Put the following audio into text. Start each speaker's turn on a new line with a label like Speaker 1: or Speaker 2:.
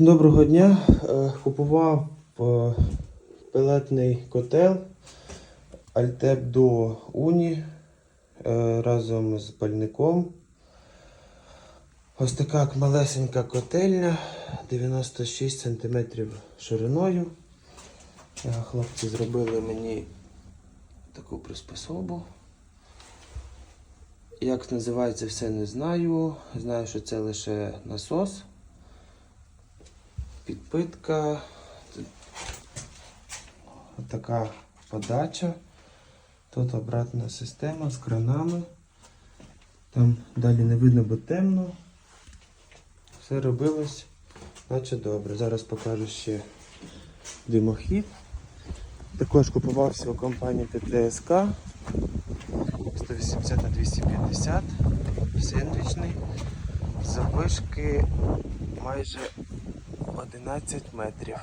Speaker 1: Доброго дня. Е, Купував е, пелетний котел до Уні е, разом з пальником. Ось така малесенька котельня 96 см шириною. Е, Хлопці зробили мені таку приспособу. Як називається все не знаю. Знаю, що це лише насос підпитка. Така подача. Тут обратна система з кранами. Там далі не видно, бо темно. Все робилось, наче добре. Зараз покажу ще димохід. Також купувався у компанії ТТСК 180 на 250 сендвічний. Завишки майже 11 метрів.